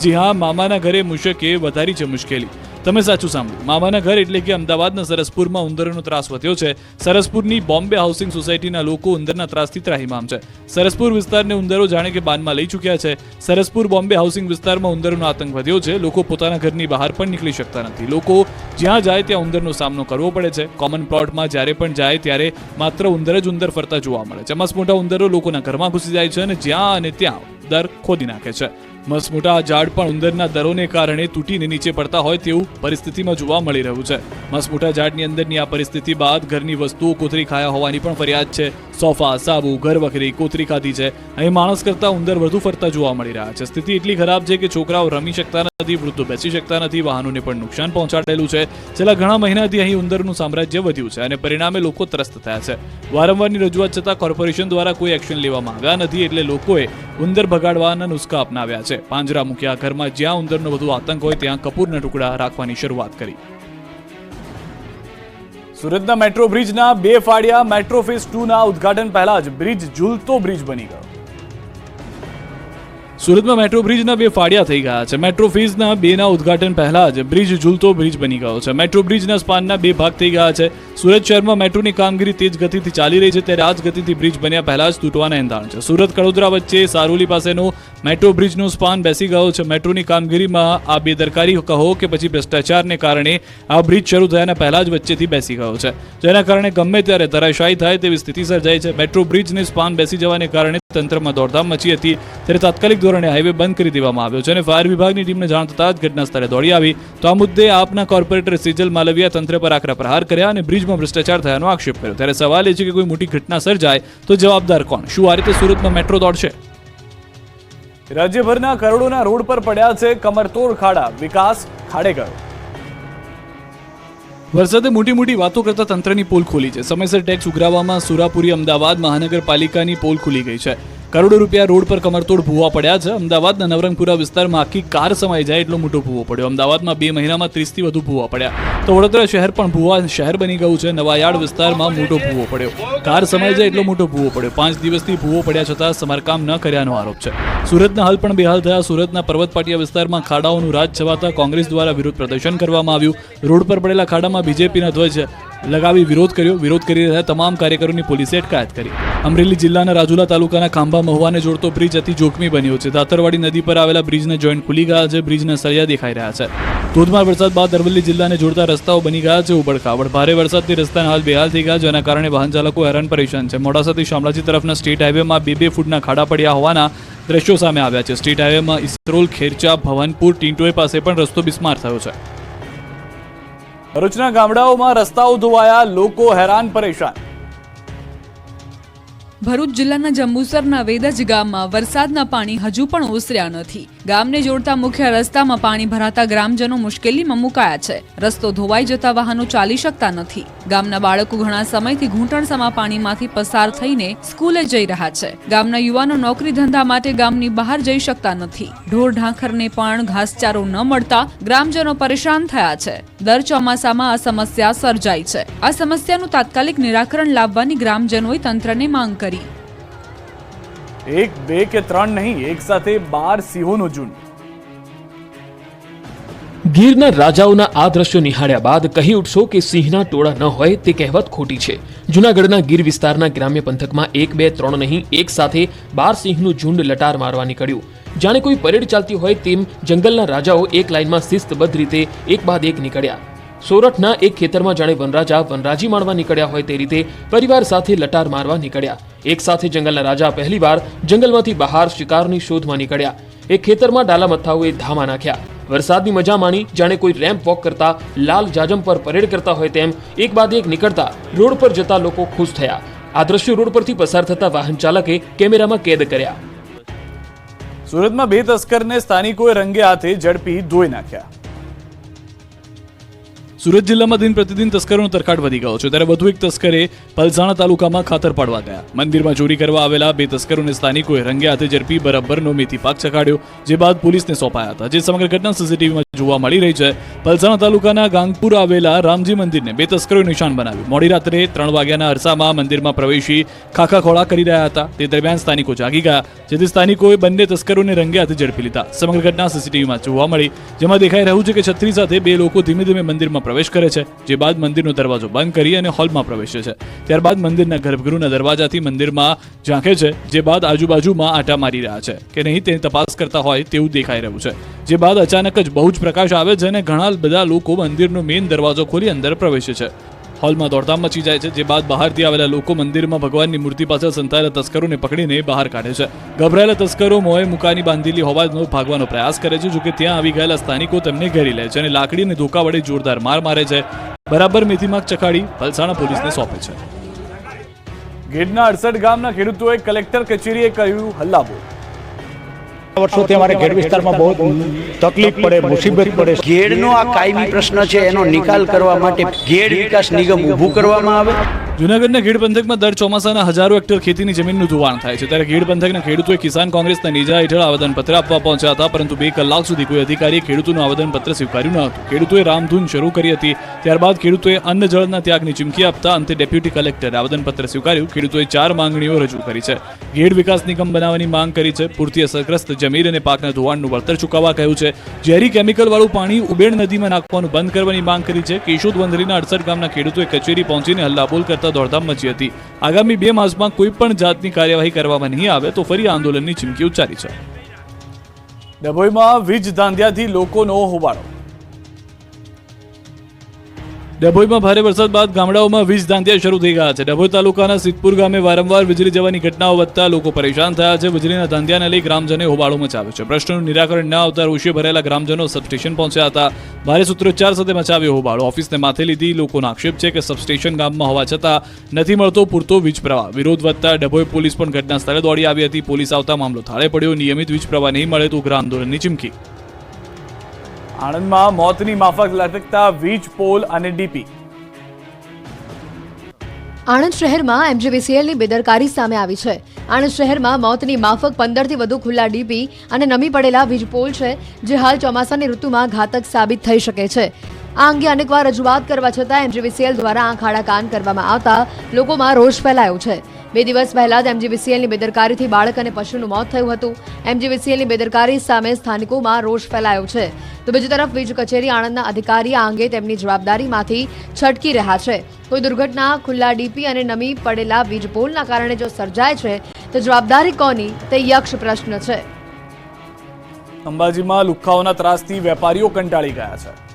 જી હા મામાના ઘરે મુશકે વધારી છે મુશ્કેલી. તમે સાચું સાંભળ્યું મામાના ઘર એટલે કે અમદાવાદના સરસપુરમાં ઉંદરોનો ત્રાસ વધ્યો છે. સરસપુરની બોમ્બે હાઉસિંગ સોસાયટીના લોકો ઉંદરના ત્રાસથી ત્રાહીમામ છે. સરસપુર વિસ્તારને ઉંદરો જાણે કે બાનમાં લઈ ચૂક્યા છે. સરસપુર બોમ્બે હાઉસિંગ વિસ્તારમાં ઉંદરોનો આતંક વધ્યો છે. લોકો પોતાના ઘરની બહાર પણ નીકળી શકતા નથી. લોકો જ્યાં જાય ત્યાં ઉંદરનો સામનો કરવો પડે છે. કોમન પ્લોટમાં જ્યારે પણ જાય ત્યારે માત્ર ઉંદર જ ઉંદર ફરતા જોવા મળે છે. મસ્ત મોટા ઉંદરો લોકોના ઘરમાં ઘૂસી જાય છે અને જ્યાં અને ત્યાં દર ખોદી નાખે છે. મસ્ત મોટા આ ઝાડ પણ ઉંદરના દરોને કારણે તૂટીને નીચે પડતા હોય તેવું પરિસ્થિતિમાં જોવા મળી રહ્યું છે. મસમોટા ઝાડની અંદરની આ પરિસ્થિતિ બાદ ઘરની વસ્તુઓ કોતરી ખાયા હોવાની પણ ફરિયાદ છે. સોફા, સાબુ ઘર વખરી કોતરી ખાધી છે. અહીં માણસ કરતા ઉંદર વધુ ફરતા જોવા મળી રહ્યા છે. સ્થિતિ એટલી ખરાબ છે કે છોકરાઓ રમી શકતા નથી વૃદ્ધો બેસી શકતા નથી, વાહનોને પણ નુકસાન પહોંચાડેલું છે. છેલ્લા ઘણા મહિનાથી અહીં ઉંદરનું સામ્રાજ્ય વધ્યું છે અને પરિણામે લોકો ત્રસ્ત થયા છે. વારંવારની રજૂઆત છતાં કોર્પોરેશન દ્વારા કોઈ એક્શન લેવામાં આવ્યા નથી એટલે લોકોએ ઉંદર ભગાડવાના નુસ્ખા અપનાવ્યા છે. પાંજરા મૂક્યા ઘરમાં જ્યાં ઉંદરનો વધુ આતંક હોય ત્યાં કપૂરના ટુકડા રાખવાની શરૂઆત કરી. સુરતના મેટ્રો બ્રિજના બે ફાડિયા મેટ્રો ફેઝ ટુના ઉદઘાટન પહેલા જ બ્રિજ ઝૂલતો બ્રિજ બની ગયો. સુરતમાં મેટ્રો બ્રિજના બે ફાડિયા થઈ ગયા છે. મેટ્રો ફેઝના બેના ઉદઘાટન પહેલા જ બ્રિજ ઝૂલતો બ્રિજ બની ગયો છે. મેટ્રો બ્રિજના સ્પાનના બે ભાગ થઈ ગયા છે. સુરત શહેરમાં મેટ્રોની કામગીરી તેજ ગતિથી ચાલી રહી છે. ત્યારે આ જ ગતિથી બ્રિજ બન્યા પહેલા જ તૂટવાના એંધાણ છે. સુરત કડોદરા વચ્ચે સારોલી પાસેનો મેટ્રો બ્રિજનો સ્પાન બેસી ગયો છે. મેટ્રોની કામગીરીમાં આ બેદરકારી કહો કે પછી ભ્રષ્ટાચારને કારણે આ બ્રિજ શરૂ થયાના પહેલા જ વચ્ચેથી બેસી ગયો છે. જેના કારણે ગમે ત્યારે ધરાશાયી થાય તેવી સ્થિતિ સર્જાઈ છે. મેટ્રો બ્રિજને સ્પાન બેસી જવાને કારણે તંત્રમાં દોડધામ મચી હતી. ત્યારે તાત્કાલિક ધોરણે હાઈવે બંધ કરી દેવામાં આવ્યો છે અને ફાયર વિભાગની ટીમને જાણ થતાં જ ઘટના સ્થળે દોડી આવી. તો આ મુદ્દે આપના કોર્પોરેટર સિજલ માલવિયા તંત્ર પર આકરા પ્રહાર કર્યા અને બ્રિજમાં ભ્રષ્ટાચાર થયાનો આક્ષેપ કર્યો. ત્યારે સવાલ એ છે કે કોઈ મોટી ઘટના સર્જાય તો જવાબદાર કોણ? શું આ રીતે સુરતમાં મેટ્રો દોડશે? રાજ્યભરના કરોડોના રોડ પર પડ્યા છે કમરતોડ ખાડા. વિકાસ ખાડે ગયો વરસાદે મોટી મોટી વાતો કરતા તંત્રની પોલ ખોલી છે. સમયસર ટેક્સ ઉઘરાવવામાં સુરાપુરી અમદાવાદ મહાનગરપાલિકાની પોલ ખુલી ગઈ છે. કરોડો રૂપિયા રોડ પર કમરતોડ ભૂવા પડ્યા છે. અમદાવાદના નવરંગપુરા વિસ્તારમાં આખી કાર સમાઈ જાય એટલો મોટો ભૂવો પડ્યો. અમદાવાદમાં બે મહિનામાં ત્રીસથી વધુ ભૂવા પડ્યા. તો વડોદરા શહેર પણ ભૂવા શહેર બની ગયું છે. નવાયાર્ડ વિસ્તારમાં મોટો ભૂવો પડ્યો. કાર સમાઈ જાય એટલો મોટો ભૂવો પડ્યો. પાંચ દિવસથી ભૂવો પડ્યા છતાં સમારકામ ન કર્યાનો આરોપ છે. સુરતના હાલ પણ બેહાલ થયા. સુરતના પર્વતપાટિયા વિસ્તારમાં ખાડાઓનું રાજ છવાતા કોંગ્રેસ દ્વારા વિરોધ પ્રદર્શન કરવામાં આવ્યું. રોડ પર પડેલા ખાડામાં બીજેપીના ધ્વજ લગાવી વિરોધ કર્યો. વિરોધ કરી રહ્યા તમામ કાર્યકરોની પોલીસે અટકાયત કરી. અમરેલી જિલ્લાના રાજુલા તાલુકાના ખાંભા મહુવાને જોડતો બ્રિજ અતિ જોખમી બન્યો છે. દાતરવાડી નદી પર આવેલા બ્રિજને જોઈન્ટ ખુલી ગયા છે. બ્રિજના સળિયા દેખાઈ રહ્યા છે. ધોધમાર વરસાદ બાદ અરવલ્લી જિલ્લાને જોડતા રસ્તાઓ બની ગયા છે ઉબડખાબડ ભારે વરસાદથી રસ્તાના હાલ બેહાલ થઈ ગયા જેના કારણે વાહન ચાલકો હેરાન પરેશાન છે. મોડાસાથી શામળાજી તરફના સ્ટેટ હાઈવેમાં બે બે ફૂટના ખાડા પડ્યા હોવાના દ્રશ્યો સામે આવ્યા છે. સ્ટેટ હાઈવેમાં ઇસરોલ ખેરચા ભવનપુર ટીંટોએ પાસે પણ રસ્તો બિસ્માર થયો છે. ભરૂચના ગામડાઓમાં રસ્તાઓ ધોવાયા, લોકો હેરાન, પરેશાન. ભરૂચ જિલ્લાના જંબુસરના વેદજ ગામમાં વરસાદના પાણી હજુ પણ ઓસર્યા નથી. ગામને જોડતા મુખ્ય રસ્તામાં પાણી ભરાતા ગ્રામજનો મુશ્કેલીમાં મુકાયા છે. રસ્તો ધોવાઈ જતા વાહનો ચાલી શકતા નથી. ગામના બાળકો ઘણા સમયથી ઘૂંટણસમા પાણીમાંથી પસાર થઈને સ્કૂલે જઈ રહ્યા છે. ગામના યુવાનો નોકરી ધંધા માટે ગામની બહાર જઈ શકતા નથી. ઢોર ઢાંખરને પણ ઘાસચારો ન મળતા ગ્રામજનો પરેશાન થયા છે. દર ચોમાસામાં આ સમસ્યા સર્જાય છે. આ સમસ્યાનું તાત્કાલિક નિરાકરણ લાવવાની ગ્રામજનોએ તંત્રને માંગ કરી. એક, બે કે ત્રણ નહીં, એક સાથે બાર સિંહોનો ઝુંડ ગીરના રાજાઓના આ દ્રશ્યો નિહાળ્યા બાદ કહી ઉઠશો કે સિંહના ટોળા ન હોય તે કહેવત ખોટી છે. જૂનાગઢના ગીર વિસ્તારના ગ્રામ્ય પંથકમાં એક, બે, ત્રણ નહીં, એક સાથે બાર સિંહનું ઝુંડ લટાર મારવા નીકળ્યું. જાણે કોઈ પરેડ ચાલતી હોય તેમ જંગલના રાજાઓ એક લાઇનમાં શિસ્તબદ્ધ રીતે એક બાદ એક નીકળ્યા. સોરઠના એક ખેતરમાં જાણે વનરાજા વનરાજી માણવા નીકળ્યા હોય તે રીતે પરિવાર સાથે લટાર મારવા નીકળ્યા. એક સાથે જંગલના રાજા પહેલીવાર જંગલમાંથી બહાર શિકારની શોધમાં નીકળ્યા. એક ખેતરમાં ડાલા મથાઓએ ધામા નાખ્યા. વરસાદની મજા માણી જાણે કોઈ રેમ્પ વોક કરતા, લાલ જાજમ પર પરેડ કરતા હોય તેમ એક બાદ એક નીકળતા રોડ પર જતા લોકો ખુશ થયા. આ દ્રશ્યો રોડ પરથી પસાર થતા વાહન ચાલકે કેમેરામાં કેદ કર્યા. સુરતમાં બે તસ્કરને સ્થાનિકોએ રંગે હાથે ઝડપી ધોઈ નાખ્યા. સુરત જિલ્લામાં દિન પ્રતિદિન તસ્કરોનો તરખાટ વધી ગયો છે. ત્યારે વધુ એક તસ્કરે પલસાણા તાલુકામાં ખાતર પાડવા ગયા. મંદિરમાં ચોરી કરવા આવેલા બે તસ્કરોને સ્થાનિકોએ રંગે હાથે ઝડપી બરાબરનો મેથી પાક ચખાડ્યો જે બાદ પોલીસને સોંપાયા હતા. જે સમગ્ર ઘટના સીસીટીવીમાં જોવા મળી રહી છે. પલસાણા તાલુકાના ગાંગપુર આવેલા રામજી મંદિરને બે તસ્કરોએ નિશાન બનાવ્યું. મોડી રાત્રે ત્રણ વાગ્યાના અરસામાં મંદિરમાં પ્રવેશી ખાખા ખોળા કરી રહ્યા હતા. તે દરમિયાન સ્થાનિકો જાગી ગયા, જેથી સ્થાનિકોએ બંને તસ્કરોને રંગે હાથે ઝડપી લીધા. સમગ્ર ઘટના સીસીટીવીમાં જોવા મળી, જેમાં દેખાઈ રહ્યું છે કે છત્રી સાથે બે લોકો ધીમે ધીમે મંદિરમાં પ્રવેશ કરે છે, જે બાદ મંદિરનો દરવાજો બંધ કરી અને હોલમાં પ્રવેશે છે. ત્યારબાદ મંદિરના ગર્ભગૃહના દરવાજાથી મંદિરમાં ઝાંખે છે, જે બાદ આજુબાજુમાં આટા મારી રહ્યા છે. કે નહીં તેની તપાસ કરતા હોય તેવું દેખાઈ રહ્યું છે. જે બાદ અચાનક જ બહુ જ પ્રકાશ આવે છે અને ઘણા બધા લોકો મંદિરનો મેઇન દરવાજો ખોલી અંદર પ્રવેશે છે. હોલમાં દોડધામ મચી જાય છે, જે બાદ બહારથી આવેલા લોકો મંદિરમાં ભગવાનની મૂર્તિ પાછળ સંતાયેલા તસ્કરોને પકડીને બહાર કાઢે છે. ગભરાયેલા તસ્કરો મોએ મુકાની બાંધેલી હોવાનો ભાગવાનો પ્રયાસ કરે છે જોકે ત્યાં આવી ગયેલા સ્થાનિકો તેમને ઘેરી લે છે અને લાકડી અને ધોકા વડે જોરદાર માર મારે છે. બરાબર મેથીમાગ ચખાડી પલસાણા પોલીસને સોંપે છે. ગીરના અડસઠ ગામના ખેડૂતોએ કલેક્ટર કચેરીએ કર્યું હલ્લાબોલ વર્ષોથી અમારે ઘેડ વિસ્તારમાં બહુ તકલીફ પડે મુસીબત પડે. ઘેડનો આ કાયમી પ્રશ્ન છે એનો નિકાલ કરવા માટે ઘેડ વિકાસ નિગમ ઊભું કરવામાં આવે. જૂનાગઢના ગીડ પંથકમાં દર ચોમાસાના હજારો હેક્ટર ખેતીની જમીનનું ધોવાણ થાય છે. ત્યારે ગીડ પંથકના ખેડૂતોએ કિસાન કોંગ્રેસના નેજા હેઠળ આવેદનપત્ર આપવા પહોંચ્યા હતા પરંતુ બે કલાક સુધી કોઈ અધિકારીએ ખેડૂતોનું આવેદનપત્ર સ્વીકાર્યું ન હતું. ખેડૂતોએ રામધૂન શરૂ કરી હતી ત્યારબાદ ખેડૂતોએ અન્ન જળના ત્યાગની ચીમકી આપતા અંતે ડેપ્યુટી કલેક્ટરે આવેદનપત્ર સ્વીકાર્યું. ખેડૂતોએ ચાર માંગણીઓ રજૂ કરી છે. ઘેડ વિકાસ નિગમ બનાવવાની માંગ કરી છે. પૂરતી અસરગ્રસ્ત જમીન અને પાકના ધોવાણનું વળતર ચૂકવવા કહ્યું છે. ઝેરી કેમિકલવાળું પાણી ઉબેડ નદીમાં નાખવાનું બંધ કરવાની માંગ કરી છે. કેશોદ વંદરીના અડસઠ ગામના ખેડૂતોએ કચેરી પહોંચીને હલ્લાબોલ કરતા દોડધામ મચી હતી. આગામી બે માસમાં કોઈ પણ જાતની કાર્યવાહી કરવામાં નહીં આવે તો ફરી આંદોલનની ચીમકી ઉચ્ચારી છે. ડભોઈમાં વીજ ધાંધ્યાથી લોકોનો હોબાળો ડભોઈમાં ભારે વરસાદ બાદ ગામડાઓમાં વીજ ધાંધિયા શરૂ થઈ ગયા છે. ડભોઈ તાલુકાના સિદ્ધપુર ગામે વારંવાર વીજળી જવાની ઘટનાઓ વધતા લોકો પરેશાન થયા છે. વીજળીના ધાંધિયાને લઈ ગ્રામજનોએ હોબાળો મચાવ્યો છે. પ્રશ્નનું નિરાકરણ ન આવતા રોષે ભરેલા ગ્રામજનો સબસ્ટેશન પહોંચ્યા હતા. ભારે સૂત્રોચ્ચાર સાથે મચાવ્યો હોબાળો. ઓફિસને માથે લીધી લોકોનો આક્ષેપ છે કે સબસ્ટેશન ગામમાં હોવા છતાં નથી મળતો પૂરતો વીજ પ્રવાહ. વિરોધ વધતા ડભોઈ પોલીસ પણ ઘટના સ્થળે દોડી આવી હતી. પોલીસ આવતા મામલો થાળે પડ્યો. નિયમિત વીજ પ્રવાહ નહીં મળે તો ઉગ્ર આંદોલનની ચીમકી. આણંદમાં મોતની માફક લટકતા વીજ પોલ અને ડીપી. આણંદ શહેરમાં એમજીવીસીએલની બેદરકારી સામે આવી છે. આણંદ શહેરમાં મોતની માફક પંદરથી વધુ ખુલ્લા ડીપી અને નમી પડેલા વીજપોલ છે, જે હાલ ચોમાસાની ઋતુમાં ઘાતક સાબિત થઈ શકે છે. આ અંગે અનેકવાર રજૂઆત કરવા છતાં એમજીવીસીએલ દ્વારા આંખ આડા કાન કરવામાં આવતા લોકોમાં રોષ ફેલાયો છે. બે દિવસ પહેલા જ એમજીવીસીએલની બેદરકારીથી બાળક અને પશુનું મોત થયું હતું. એમજીવીસીએલની બેદરકારી સામે સ્થાનિકોમાં રોષ ફેલાયો છે. તો બીજી તરફ વીજ કચેરી આણંદના અધિકારી આ અંગે તેમની જવાબદારીમાંથી છટકી રહ્યા છે. કોઈ દુર્ઘટના, ખુલ્લા ડીપી અને નમી પડેલા વીજ પોલના કારણે જો સર્જાય છે, તો જવાબદારી કોની? તે યક્ષ પ્રશ્ન છે. અંબાજીમાં લુખાઓના ત્રાસથી વેપારીઓ કંટાળી ગયા છે.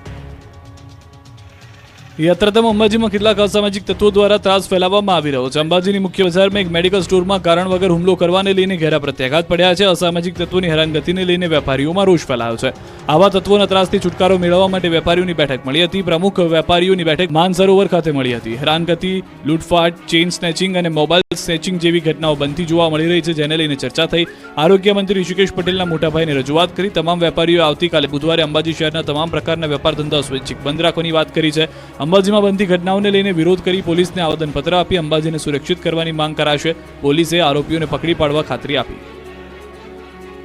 યાત્રાધામ અંબાજીમાં કેટલાક અસામાજિક તત્વો દ્વારા ત્રાસ ફેલાવવામાં આવી રહ્યો છે. અંબાજીની મુખ્ય બજારમાં એક મેડિકલ સ્ટોરમાં કારણ વગર હુમલો કરવાને લઈને ઘેરા પ્રત્યાઘાત પડ્યા છે. અસામાજિક તત્વોની હેરાનગતિને લઈને વેપારીઓમાં રોષ ફેલાયો છે. આવા તત્વોના ત્રાસથી છુટકારો મેળવવા માટે વેપારીઓની બેઠક મળી હતી. પ્રમુખ વેપારીઓની બેઠક માનસરોવર ખાતે મળી હતી. હેરાનગતિ, લૂંટફાટ, ચેઇન સ્નેચિંગ અને મોબાઈલ સ્નેચિંગ જેવી ઘટનાઓ બનતી જોવા મળી રહી છે, જેને લઈને ચર્ચા થઈ. આરોગ્ય મંત્રી ઋષિકેશ પટેલના મોટાભાઈને રજૂઆત કરી. તમામ વેપારીઓએ આવતીકાલે બુધવારે અંબાજી શહેરના તમામ પ્રકારના વેપાર ધંધા સ્વૈચ્છિક બંધ રાખવાની વાત કરી છે. અંબાજીમાં બનતી ઘટનાઓને લઈને વિરોધ કરી પોલીસને આવેદનપત્ર આપી અંબાજીને સુરક્ષિત કરવાની માંગ કરાશે. પોલીસે આરોપીઓને પકડી પાડવા ખાતરી આપી.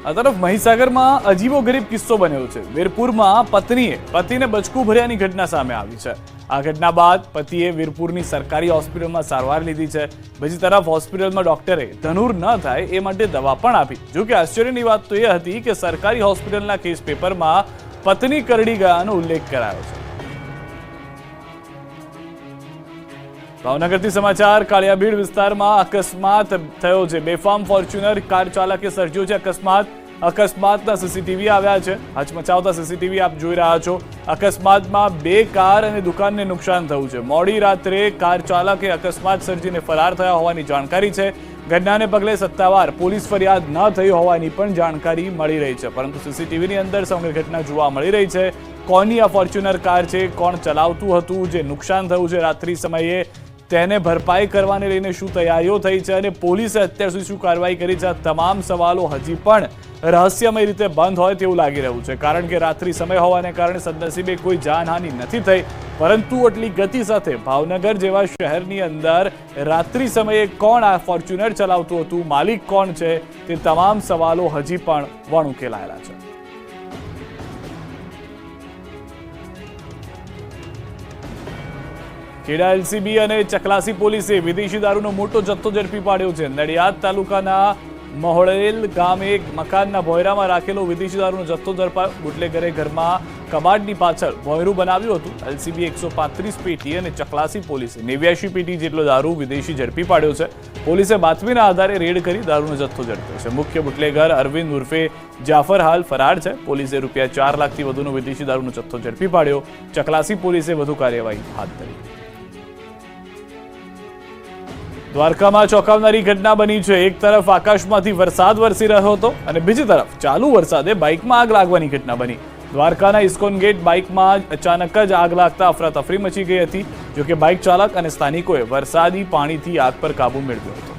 આ તરફ મહીસાગરમાં અજીબો ગરીબ કિસ્સો બન્યો છે. વીરપુરમાં પત્નીએ પતિને બચકું ભર્યાની ઘટના સામે આવી છે. આ ઘટના બાદ પતિએ વીરપુરની સરકારી હોસ્પિટલમાં સારવાર લીધી છે. બીજી તરફ હોસ્પિટલમાં ડોક્ટરે ધનુર ન થાય એ માટે દવા પણ આપી. જોકે આશ્ચર્યની વાત તો એ હતી કે સરકારી હોસ્પિટલના કેસ પેપરમાં પત્ની કરડી ગયાનો ઉલ્લેખ કરાયો છે. ભાવનગરથી સમાચાર, કાળિયાબીડ વિસ્તારમાં અકસ્માત થયો છે. બેફામ ફોર્ચ્યુનર કાર ચાલકે સર્જ્યો છે. અકસ્માત, અકસ્માતના સીસીટીવી આવ્યા છે. હચમચાવતા સીસીટીવી આપ જોઈ રહ્યા છો. અકસ્માતમાં બે કાર અને દુકાનને નુકસાન થયું છે. મોડી રાત્રે કાર ચાલકે અકસ્માત સર્જીને ફરાર થયા હોવાની જાણકારી છે. ઘટનાને પગલે સત્તાવાર પોલીસ ફરિયાદ ન થઈ હોવાની પણ જાણકારી મળી રહી છે. પરંતુ સીસીટીવીની અંદર સમગ્ર ઘટના જોવા મળી રહી છે. કોની આ ફોર્ચ્યુનર કાર છે? કોણ ચલાવતું હતું? જે નુકસાન થયું છે? રાત્રિ સમયે તેને ભરપાઈ કરવાને લઈને શું તૈયારીઓ થઈ છે અને પોલીસે અત્યાર સુધી શું કાર્યવાહી કરી છે? આ તમામ સવાલો હજી પણ રહસ્યમય રીતે બંધ હોય તેવું લાગી રહ્યું છે. કારણ કે રાત્રિ સમય હોવાને કારણે સદનસીબે કોઈ જાનહાનિ નથી થઈ. પરંતુ આટલી ગતિ સાથે ભાવનગર જેવા શહેરની અંદર રાત્રિ સમયે કોણ આ ફોર્ચ્યુનર ચલાવતું હતું? માલિક કોણ છે? તે તમામ સવાલો હજી પણ વણ ઉકેલાયેલા છે. ખેડા એલસીબી અને ચકલાસી પોલીસે વિદેશી દારૂનો મોટો જથ્થો ઝડપી પાડ્યો છે. નડિયાદ તાલુકાના મહોળેલ ગામે એક મકાનના ભોયરામાં રાખેલો વિદેશી દારૂનો જથ્થો ઝડપાયો બુટલેગરે ઘરમાં કબાટની પાછળ ભોયરું બનાવ્યું હતું. એલસીબી એકસો પાંત્રીસ પેટી અને ચકલાસી પોલીસે નેવ્યાશી પેટી જેટલો દારૂ વિદેશી ઝડપી પાડ્યો છે. પોલીસે બાતમીના આધારે રેડ કરી દારૂનો જથ્થો ઝડપ્યો છે. મુખ્ય બુટલેગર અરવિંદ ઉર્ફે જાફર હાલ ફરાર છે. પોલીસે રૂપિયા ચાર લાખથી વધુનો વિદેશી દારૂનો જથ્થો ઝડપી પાડ્યો. ચકલાસી પોલીસે વધુ કાર્યવાહી હાથ ધરી. દ્વારકામાં ચોંકાવનારી ઘટના બની છે. એક તરફ આકાશમાંથી વરસાદ વરસી રહ્યો હતો અને બીજી તરફ ચાલુ વરસાદે બાઇકમાં આગ લાગવાની ઘટના બની. દ્વારકાના ઇસ્કોન ગેટ બાઇકમાં અચાનક જ આગ લાગતા અફરાતફરી મચી ગઈ હતી, જોકે બાઇક ચાલક અને સ્થાનિકોએ વરસાદી પાણીથી આગ પર કાબુ મેળવ્યો હતો.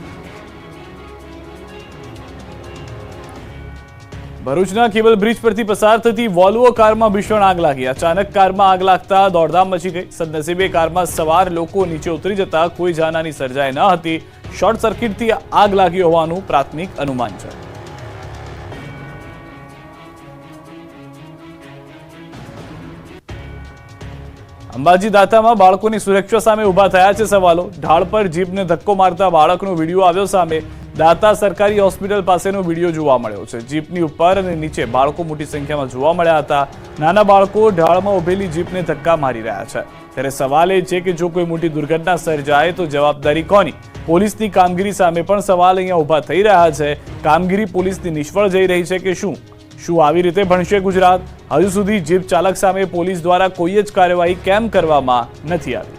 ભરૂચના કેબલ બ્રિજ પરથી પસાર થતી વોલ્વો કારમાં ભીષણ આગ લાગી. અચાનક કારમાં આગ લાગતા દોડધામ મચી ગઈ. સદનસીબે કારમાં સવાર લોકો નીચે ઉતરી જતા કોઈ જાનહાની સર્જાઈ ન હતી. શોર્ટ સર્કિટથી આગ લાગી હોવાનું પ્રાથમિક અનુમાન છે. અંબાજી દાતામાં બાળકોની સુરક્ષા સામે ઊભા થયા છે સવાલો. ઢાળ પર જીપને ધક્કો મારતા બાળકનો વીડિયો આવ્યો સામે. દાતા સરકારી હોસ્પિટલ પાસેનો વીડિયો જોવા મળ્યો છે. જીપની ઉપર અને નીચે બાળકો મોટી સંખ્યામાં જોવા મળ્યા હતા. નાના બાળકો ઢાળમાં ઉભેલી જીપને ધક્કા મારી રહ્યા છે. ત્યારે સવાલ એ છે કે જો કોઈ મોટી દુર્ઘટના સર્જાય તો જવાબદારી કોની? પોલીસની કામગીરી સામે પણ સવાલ અહીંયા ઊભા થઈ રહ્યા છે. કામગીરી પોલીસની નિષ્ફળ જઈ રહી છે કે શું? શું આવી રીતે ભણશે ગુજરાત? હજુ સુધી જીપ ચાલક સામે પોલીસ દ્વારા કોઈ જ કાર્યવાહી કેમ કરવામાં નથી આવી?